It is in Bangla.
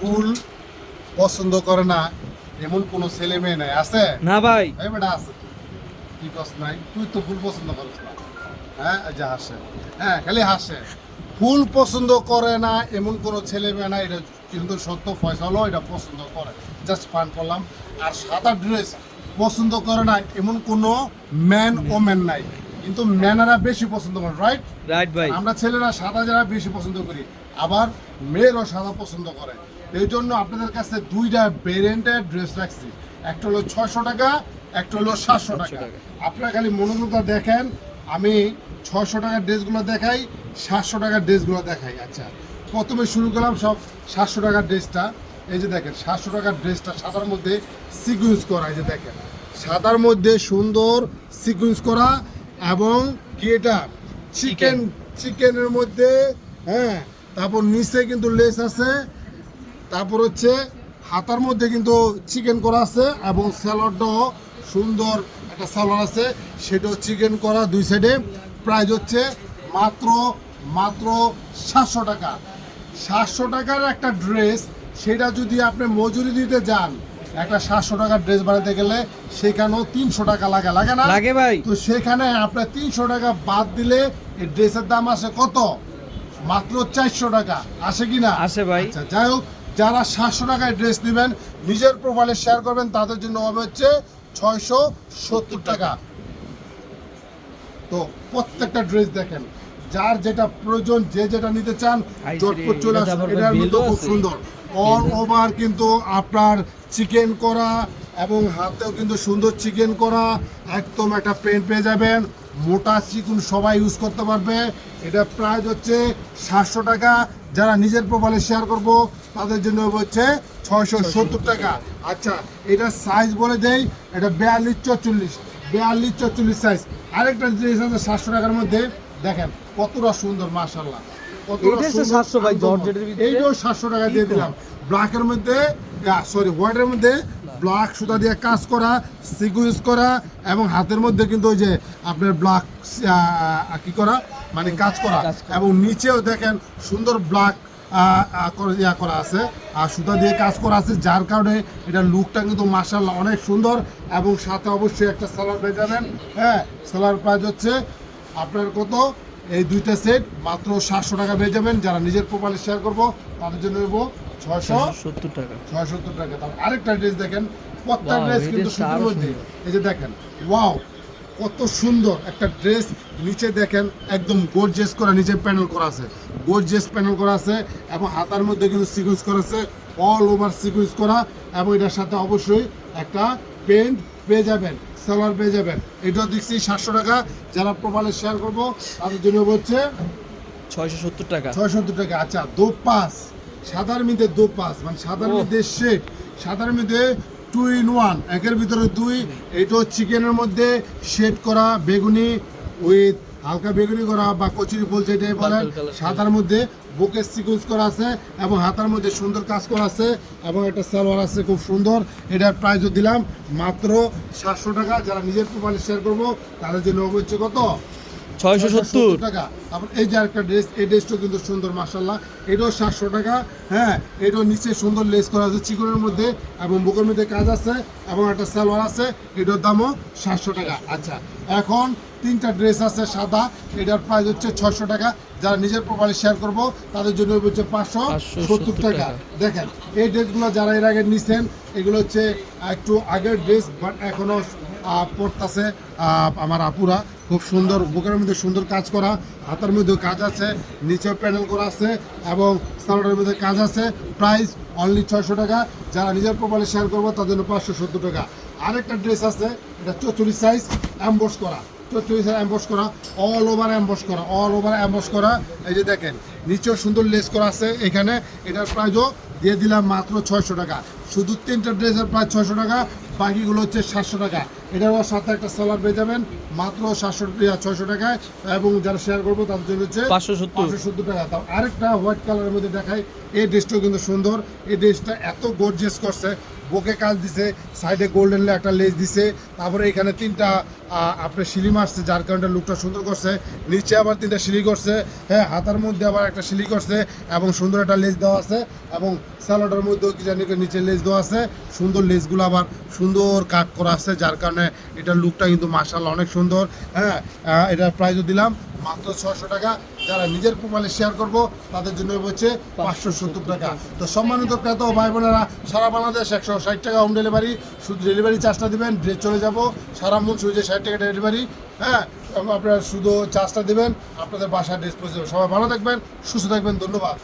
ফুল পছন্দ করে না এমন কোনো ছেলে মেয়ে নাই আছে? না ভাই। এই বেটা আছে কি কস নাই? তুই তো ফুল পছন্দ করিস না। হ্যাঁ যে হাসে। হ্যাঁ খালি হাসে। ফুল পছন্দ করে না এমন কোনো ছেলে মেয়ে নাই এটা কিন্তু সত্য ফয়সালও এটা পছন্দ করে। জাস্ট ফান করলাম। আর সাদা ড্রেস পছন্দ করে না এমন কোনো ম্যান ও ম্যান নাই। কিন্তু ম্যানারা বেশি পছন্দ করে রাইট রাইট ভাই। আমরা ছেলেরা সাদা যারা বেশি পছন্দ করি আবার মেয়েরও সাদা পছন্দ করে। এই জন্য আপনাদের কাছে দুইটা ভেরিয়েন্টের ড্রেস রাখছি। একটা হলো ছয়শো টাকা একটা হলো সাতশো টাকা। টাকা। আপনারা খালি মনোযোগটা দেখেন আমি ছয়শো টাকার ড্রেসগুলো দেখাই সাতশো টাকার ড্রেসগুলো দেখাই। আচ্ছা প্রথমে শুরু করলাম সব সাতশো টাকার ড্রেসটা এই যে দেখেন সাতশো টাকার ড্রেসটা সাদার মধ্যে সিকুয়েন্স করা এই যে দেখেন। সাদার মধ্যে সুন্দর সিকুয়েন্স করা এবং কি এটা? চিকেন চিকেনের মধ্যে হ্যাঁ তারপর নিচে কিন্তু লেস আছে। তারপর হচ্ছে হাতার মধ্যে কিন্তু চিকেন করা আছে এবং স্যালাডটাও সুন্দর একটা স্যালাড আছে। সেটাও চিকেন করা দুই সাইডে প্রাইস হচ্ছে মাত্র মাত্র সাতশো টাকা। সাতশো টাকার একটা ড্রেস সেটা যদি আপনি মজুরি দিতে যান একটা সাতশো টাকার ড্রেস বানাতে গেলে সেখানেও তিনশো টাকা লাগে লাগে না? লাগে ভাই। তো সেখানে আপনার তিনশো টাকা বাদ দিলে এই ড্রেসের দাম আসে কত? মাত্র চারশো টাকা। আসে কি না? আসে ভাই। আচ্ছা যাই হোক যারা সাতশো টাকায় ড্রেস নেবেন নিজের প্রোফাইলে শেয়ার করবেন তাদের জন্য হবে হচ্ছে ছয়শো সত্তর টাকা। তো প্রত্যেকটা ড্রেস দেখেন যার যেটা প্রয়োজন যে যেটা নিতে চান চটপট চলে আসুন এটার মধ্যে খুব সুন্দর। অল ওভার কিন্তু আপনার চিকেন করা এবং হাতেও কিন্তু সুন্দর চিকেন করা একদম একটা পেন্ট পেয়ে যাবেন। মোটা চিকুন সবাই ইউজ করতে পারবে। এটা প্রাইস হচ্ছে সাতশো টাকা। যারা নিজের প্রোফাইলে শেয়ার করব তাদের জন্য হচ্ছে ছয়শো সত্তর টাকা আচ্ছা এটা সাইজ বলে দেই এটা বিয়াল্লিশ চল্লিশ বিয়াল্লিশ চল্লিশ সাইজ আরেকটা জিনিস আছে সাতশো টাকার মধ্যে দেখেন কতটা সুন্দর মাশাল্লাহ কতটা এইটা হচ্ছে সুন্দর 700 ভাই, আনকমন। জর্জেটের ভিতরে। এইটাও সাতশো টাকা দিয়ে দিলাম ব্ল্যাকের মধ্যে সরি হোয়াইটের মধ্যে ব্ল্যাক সুতা দিয়ে কাজ করা সিকুয়েন্স করা এবং হাতের মধ্যে কিন্তু ওই যে আপনার ব্ল্যাক কি করা মানে কাজ করা কাজ করা। এবং নিচেও দেখেন সুন্দর ব্ল্যাক ইয়া করা আছে। আর সুতা দিয়ে কাজ করা আছে যার কারণে এটা লুকটা কিন্তু মার্শাল্লাহ অনেক সুন্দর এবং সাথে অবশ্যই একটা সালার পেয়ে যাবেন। হ্যাঁ সালার প্রাইস হচ্ছে আপনার কত? এই দুইটা সেট মাত্র সাতশো টাকা পেয়ে যাবেন। যারা নিজের প্রোফাইলে শেয়ার করব তাদের জন্য নেব ছয়শো সত্তর টাকা। ছয় সত্তর টাকা। তারপর আরেকটা ড্রেস দেখেন প্রত্যেক Wow, ড্রেস কিন্তু সুতির মধ্যে। এই যে দেখেন ওয়াও কত সুন্দর একটা ড্রেস নিচে দেখেন একদম গোর্জেস করা নিচে প্যানেল করা আছে। গোর্জেস প্যানেল করা আছে এবং হাতার মধ্যে কিন্তু সিকুয়েন্স করা আছে অল ওভার সিকুয়েন্স করা এবং এটার সাথে অবশ্যই একটা পেন্ট পেয়ে যাবেন সালোয়ার পেয়ে যাবেন। এটাও দেখছি সাতশো টাকা যারা প্রোফাইলে শেয়ার করব তাদের জন্য হচ্ছে ছয়শো সত্তর টাকা। ছয় সত্তর টাকা। আচ্ছা দো পাস সাদার মধ্যে দো পাস মানে সাদার। মধ্যে শেড সাদার মধ্যে টু ইন ওয়ান একের ভিতরে দুই এইটা চিকেনের মধ্যে শেড করা বেগুনি উইথ হালকা বেগুনি করা বা কচুরি ফুল যেটাই বলেন সাদার মধ্যে বুকের সিকুয়েন্স করা আছে এবং হাতার মধ্যে সুন্দর কাজ করা আছে এবং একটা সালোয়ার আছে খুব সুন্দর। এটার প্রাইসও দিলাম মাত্র সাতশো টাকা। যারা নিজের প্রোফাইলে শেয়ার করব তাদের জন্য হচ্ছে কত? ছয়শো সত্তর। টাকা। তারপর এই যে আরেকটা ড্রেস এই ড্রেসটাও কিন্তু সুন্দর মার্শাল্লাহ এটাও সাতশো টাকা হ্যাঁ এটাও নিচে সুন্দর লেস করা আছে চিকনের মধ্যে এবং বুকের মধ্যে কাজ আছে এবং একটা সালোয়ার আছে এটার দামও সাতশো টাকা। আচ্ছা এখন তিনটা ড্রেস আছে সাদা এটার প্রাইস হচ্ছে ছয়শো টাকা। যারা নিজের প্রোফাইলে শেয়ার করব তাদের জন্য হচ্ছে পাঁচশো 570 সত্তর টাকা। টাকা। দেখেন এই ড্রেসগুলো যারা এর আগে নিছেন এগুলো হচ্ছে একটু আগের ড্রেস বাট এখনও পড়তেছে আমার আপুরা। খুব সুন্দর, বুকের মধ্যে সুন্দর কাজ করা, হাতের মধ্যে কাজ আছে, নিচেও প্যানেল করা আছে, এবং সালোয়ারের মধ্যে কাজ আছে। প্রাইস অনলি ছয়শো টাকা, যারা নিজের প্রোফাইলে শেয়ার করব তাদের জন্য পাঁচশো সত্তর টাকা। আরেকটা ড্রেস আছে, এটা চৌচল্লিশ সাইজ অ্যাম্বোস করা। চৌচল্লিশ সাইজ অ্যাম্বোস করা অল ওভার অ্যাম্বোস করা অল ওভার অ্যাম্বোস করা। এই যে দেখেন, নিচেও সুন্দর লেস করা আছে এখানে। এটার প্রাইসও দিয়ে দিলাম মাত্র ছয়শো টাকা। শুধু তিনটা ড্রেসের প্রায় ছয়শো টাকা, বাকিগুলো হচ্ছে সাতশো টাকা। এটার সাথে একটা সালাড পেয়ে যাবেন। মাত্র সাতশো ছয়শো টাকায় এবং যারা শেয়ার করব তাদের জন্য হচ্ছে 570 পাঁচশো সত্তর টাকা। তাও আরেকটা হোয়াইট কালারের মধ্যে দেখাই এই ড্রেসটাও কিন্তু সুন্দর। এই ড্রেসটা এত গর্জিয়াস করছে। বুকে কাজ দিছে সাইডে গোল্ডেন একটা লেস দিছে। তারপরে এখানে তিনটা আহ, আপনার সিলি মারছে যার কারণে লুকটা সুন্দর করছে। নিচে আবার তিনটা সিলি করছে হ্যাঁ হাতার মধ্যে আবার একটা সিলি করছে এবং সুন্দর একটা লেস দেওয়া আছে এবং স্যালাডের মধ্যেও কি জানি নিচে লেস দেওয়া আছে। সুন্দর লেসগুলো আবার সুন্দর কাট করা আছে যার কারণে এটার লুকটা কিন্তু মার্শাল অনেক সুন্দর। হ্যাঁ এটার প্রাইসও দিলাম মাত্র ছশো টাকা। যারা নিজের প্রোফাইলে শেয়ার করব, তাদের জন্য হচ্ছে পাঁচশো সত্তর টাকা। তো সম্মানিত ক্রেতা ও ভাই বোনেরা সারা বাংলাদেশ একশো ষাট টাকা হোম ডেলিভারি শুধু ডেলিভারি চার্জটা দিবেন ড্রেস চলে যাব। সারা মন সুইজে ষাট টাকা ডেলিভারি হ্যাঁ আপনারা শুধু চার্জটা দিবেন, আপনাদের বাসায় ড্রেস পৌঁছে সবাই ভালো থাকবেন, সুস্থ থাকবেন, ধন্যবাদ।